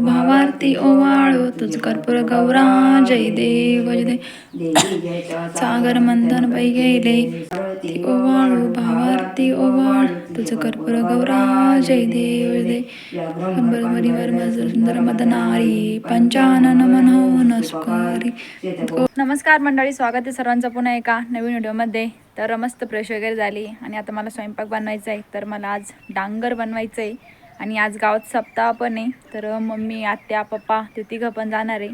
भावार्थी ओवाळो तुझ कर्पूर गौरा जय देव जय देव. सागर मंदन पै गेले ती ओवाळू भावार्ती ओवाळ तुझ कर्पूर गौरा जय देव जय देव. सुंदर मदनारी पंचानन मनोहन नमस्कार मंडळी स्वागत आहे सर्वांचं पुन्हा एका नवीन व्हिडिओमध्ये. तर मस्त फ्रेश वगैरे झाली आणि आता मला स्वयंपाक बनवायचा आहे. तर मला आज डांगर बनवायचं आहे. आणि आज गावात सप्ताह पण आहे. तर मम्मी आत्या पप्पा ते तिघं पण जाणार आहे.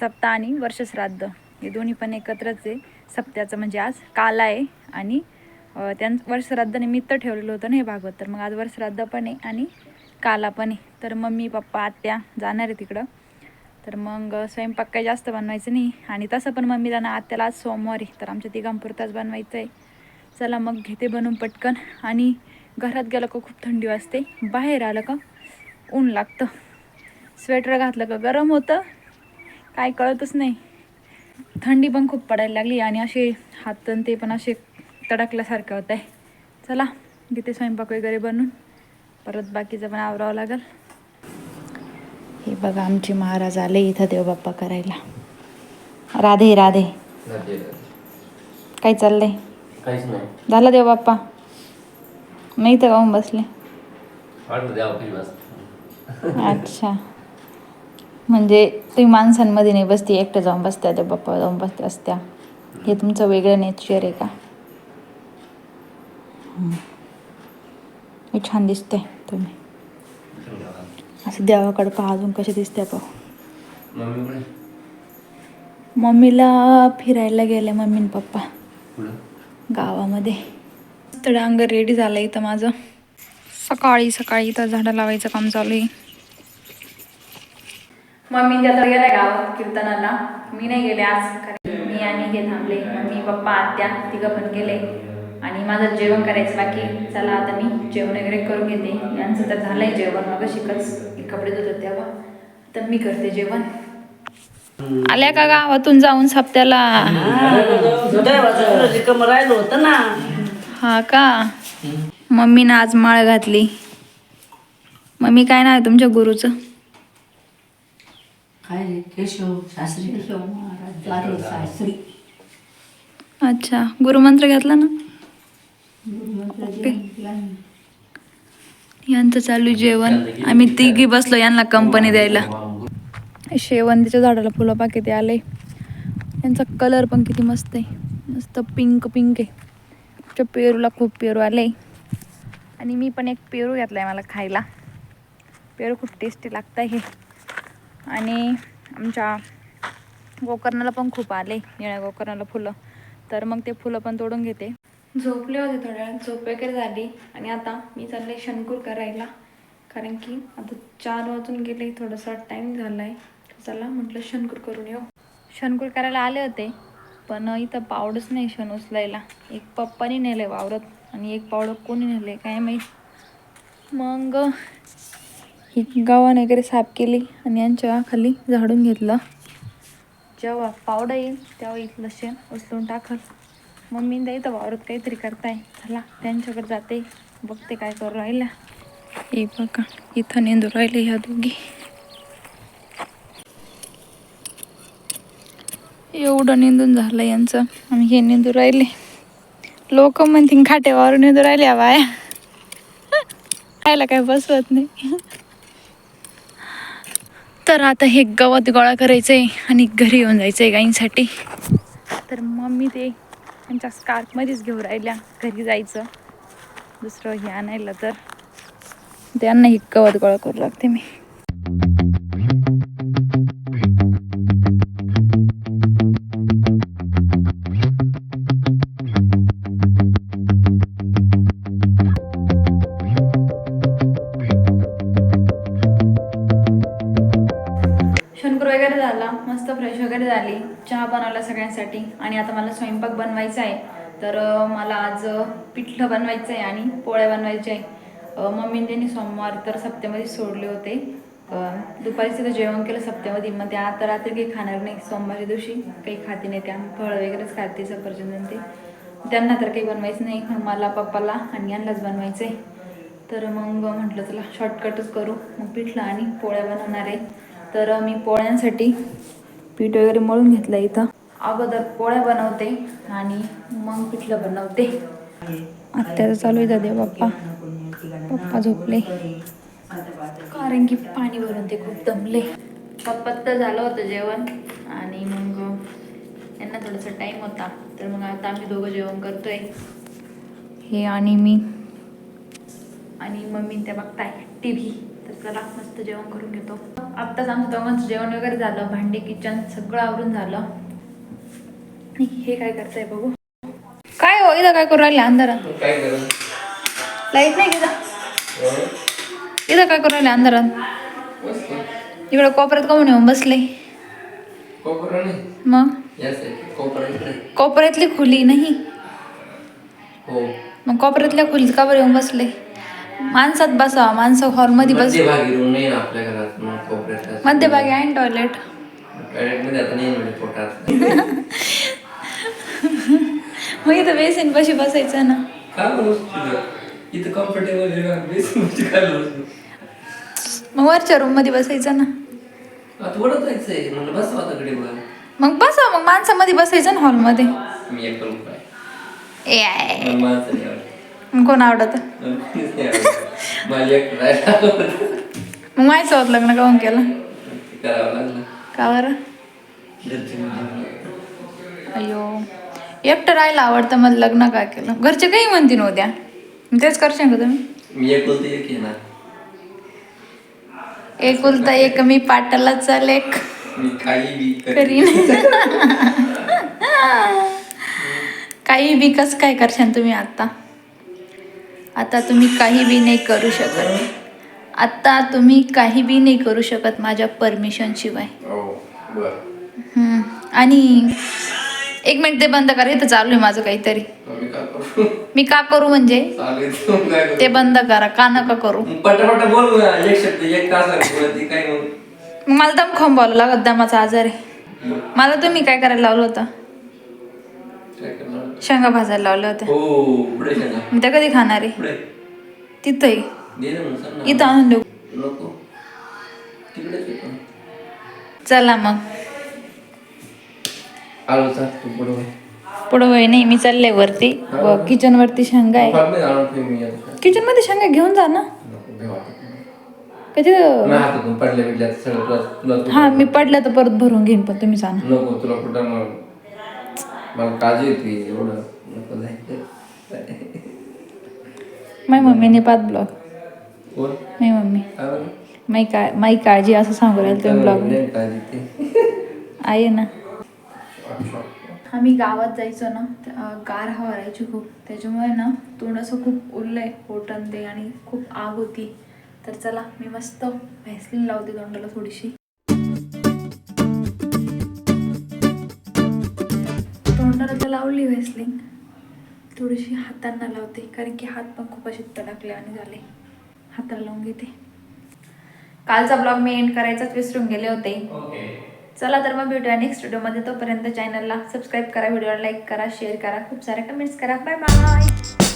सप्ताह आणि वर्षश्राद्ध. हे दोन्ही पण एकत्रच आहे. सप्त्याचं म्हणजे आज काला आहे आणि त्यां वर्षश्राद्ध निमित्त ठेवलेलं होतं ना हे भागवत. तर मग आज वर्षश्राद्ध पण आहे आणि काला पण आहे. तर मम्मी पप्पा आत्या जाणार आहे तिकडं. तर मग स्वयंपाक काही जास्त बनवायचं नाही. आणि तसं पण मम्मी जाणार. आत्याला आज सोमवारी तर आमच्या तिघांपुरताच बनवायचं आहे. चला मग घेते बनवून पटकन. आणि घरात गेलं का खूप थंडी वाजते. बाहेर आलं का ऊन लागतं. स्वेटर घातलं का गरम होतं. काय कळतच नाही. थंडी पण खूप पडायला लागली आणि असे हात ते पण असे तडकल्यासारखं होत आहे. चला घेते स्वयंपाक वगैरे बनवून परत बाकीचं पण आवरावं लागेल. हे बघा आमचे महाराज आले इथं देवबाप्पा करायला. राधे राधे. काय चाललंय? झालं देवबाप्पा नाही तर गाऊन बसले. अच्छा. म्हणजे तुम्ही माणसांमध्ये नाही बसते एकटं जाऊन बसत्या देवबाप्पा जाऊन बसते असत्या. हे तुमचं वेगळं नेचर आहे का. हे छान दिसते तुम्ही. असं देवाकडं पहा अजून कसे दिसते पाहू मम्मीला फिरायला गेले मम्मी पप्पा. गावामध्ये. मस्त डांगर रेडी झालं इथं माझं. सकाळी सकाळी इथं झाडं लावायचं काम चालू आहे. मम्मी त्या तर गेल्या गावात कीर्तनाला. मी नाही गेले आज. मी आणि हे थांबले. मम्मी पप्पा आत्या तिघं पण गेले. आणि माझं जेवण करायचं बाकी चला आता मी जेवण वगैरे करून घेते. यांचं तर झालंय जेवण. मग शिकच कपडे धुत होते तेव्हा. तर मी करते जेवण. आल्या का गावातून जाऊन सप्त्याला? होतं ना. हा का? मम्मीनं आज माळ घातली. मम्मी काय नाव आहे तुमच्या गुरुचं? काय रे? केशव शास्त्री केशव महाराज. शास्त्री अच्छा. गुरुमंत्र घातला ना? ओके. यांचं चालू जेवण. आम्ही तिघी बसलो यांना कंपनी द्यायला. शेवंतीच्या झाडाला फुलं पाकिटे आले. यांचा कलर पण किती मस्त आहे. मस्त पिंक पिंक आहे. आमच्या पेरूला खूप पेरू आले. आणि मी पण एक पेरू घेतला आहे मला खायला. पेरू खूप टेस्टी लागतं आहे आणि आमच्या गोकर्णाला पण खूप आले निळ्या गोकर्णाला फुलं. तर मग ते फुलं पण तोडून घेते. झोपले होते थोड्या वेळात झोप वगैरे झाली. आणि आता मी चालले शंकूर करायला. कारण की आता चार वाजून गेले थोडासा टाईम झाला आहे चला म्हटलं शंकूर करून येऊ. शंकूर करायला आले होते. पण इथं पावडच नाही शन उचलायला. एक पप्पानी नेलं वावरत आणि एक पावडं कोणी नेलं काय माहीत. मग ही गावाने वगैरे साफ केली आणि यांच्या खाली झाडून घेतलं. जेव्हा पावडं येईल तेव्हा इथलं शेण उचलून टाकल. मम्मी द्या इथं वावरत काहीतरी करताय. चला त्यांच्याकडे जाते. बघते काय करू राहिल्या. हे बघा इथं नेंदू राहिले ह्या दोघी. एवढं निंदून झालं यांचं. आणि हे निंदू राहिले. लोक म्हणतील खाटेवावर निंदू राहिले बाया. खायला काय बसवत नाही. तर आता हे गवत गोळा करायचंय आणि घरी येऊन जायचंय गाईंसाठी तर मम्मी ते त्यांच्या स्कार्फमध्येच घेऊन राहिल्या. घरी जायचं. दुसरं हे आणायला तर. त्यांना हे गवत गोळा करू लागते मी. झाला मस्त फ्रेश वगैरे झाली चहा बनवला सगळ्यांसाठी आणि आता मला स्वयंपाक बनवायचा आहे. तर मला आज पिठलं बनवायचं आहे आणि पोळ्या बनवायच्या आहे अं, मम्मीने त्यांनी सोमवार तर सप्त्यामध्ये सोडले होते. अं, दुपारीच जेवण केलं सप्त्यामध्ये मग त्या आता रात्री काही खाणार नाही. सोमवारच्या दिवशी काही खाते नाही. त्या फळ वगैरेच खाते सफरचंद ते. त्यांना तर काही बनवायचं नाही. मग मला पप्पाला आणि यांनाच बनवायचं आहे तर मग म्हटलं चला शॉर्टकटच करू. मग पिठलं आणि पोळ्या बनवणार आहे. तर मी पोळ्यांसाठी पीठ वगैरे मळून घेतलं इथं. अगोदर पोळ्या बनवते आणि मग पिठलं बनवते. आत्याचं चालू आहे दे बाप्पा पप्पा झोपले. कारण की पाणी भरून ते खूप दमले. पप्पात तर झालं होतं जेवण आणि मग यांना थोडासा टाईम होता. तर मग आता आम्ही दोघं जेवण करतोय. हे आणि मी. आणि मम्मी त्या बघताय टी व्ही चला मस्त जेवण करून घेतो. आत्ताच आमचं दोघांचं जेवण वगैरे झालं भांडी किचन सगळं आवरून झालं. हे काय करताय बघू. काय हो इथं काय करू राहिले अंधारात? काय करू? लाइट नाही गेला इथं काय करू राहिले अंधारात? इकडं कोपऱ्यात कमून येऊन बसले? मग? कोपऱ्यातली खोली नाही? हो. मग कोपऱ्यातल्या खोलीत का बरं येऊन बसले? माणसात बसा माणसं हॉलमध्ये बस मध्यभागी रूम नाही ना आपल्या घरात मग कोपऱ्यात मध्यभागी आहे ना टॉयलेट टॉयलेटमध्ये आता नाही म्हणजे पोटात. मग इथं बेसिन पशी बसायचं ना. इथं कम्फर्टेबल काय मग वरच्या रूममध्ये बसायचं ना. आता वडत जायचंय म्हणलं बस आता कडे बघा मग बसा मग माणसामध्ये बसायचं ना हॉलमध्ये मी एक करू काय ए आय. कोण आवडत? मग माहिती होत लग्न काऊन केलं? का बरं? अयो एकटं राहायला आवडतं मग लग्न काय केलं? घरचे काही म्हणतील उद्या? तेच करशाल का तुम्ही? एक उलता एक एकुलता एक मी पाटाला चाल एक काही करीन. काही बी कस काय करशाल तुम्ही आता? आता तुम्ही काही बी नाही करू शकत. आता तुम्ही काही बी नाही करू शकत माझ्या परमिशन शिवाय. हो. आणि एक मिनिट ते बंद करा इथं चालू आहे माझं काहीतरी. मी काय करू? मी का करू म्हणजे? ते बंद करा का नका करू? मग पटापटा बोल ना एक शब्द एक तास ती काय मग मग मला दम खोंबावलं लागत दमाचा आजार आहे. मला तुम्ही काय करायला लावलं होतं? शेंगा भाजायला लावल्या होत्या. हो पुढे सांगा मग त्या कधी खाणार आहे? पुढे. तिथंही दे ना मग सांग ना. इथं आणून देऊ. नको. तिकडेच येतो चला मग. आलो चाल तू पुढे वळ. पुढं वय नाही मी चालले वरती. किचन वरती शेंगा आहे फार नाही जाणार तुम्ही मी आता. किचनमध्ये शेंगा घेऊन जा ना. नको भेव वाटत नाही. कधी नाही हातातून पडल्या बिडल्या तर सगळं तुला तुला तुला- हा मी पडल्या तर परत भरून घेईन पण तुम्ही जा ना. नको तुला कुठं मग मला काळजी येते एवढं नको जायचं. माय मम्मीने पाच ब्लॉग. कोण? My mummy. काय बरं? माई का माई काळजी असं सांगू राहील तुम्ही ब्लॉग काळजी आहे ना. आम्ही गावात जायचो ना त- अं, गार हवा राहायची खूप. त्याच्यामुळे ना तोंड असं खूप उरलंय पोटन ते आणि खूप आग होती. तर चला मी मस्त व्हॅसलीन लावते तोंडाला थोडीशी. लावली व्हॅसलीन थोडीशी हातांना लावते कारण की हात पण खूप असे तडकले आणि झाले. हाताला लावून घेते. कालचा ब्लॉग मी एंड करायचाच विसरून गेले होते. चला तर मग भेटूया नेक्स्ट व्हिडिओमध्ये तोपर्यंत चॅनलला सबस्क्राईब करा व्हिडिओला लाईक करा शेअर करा. खूप साऱ्या कमेंट्स करा. Bye bye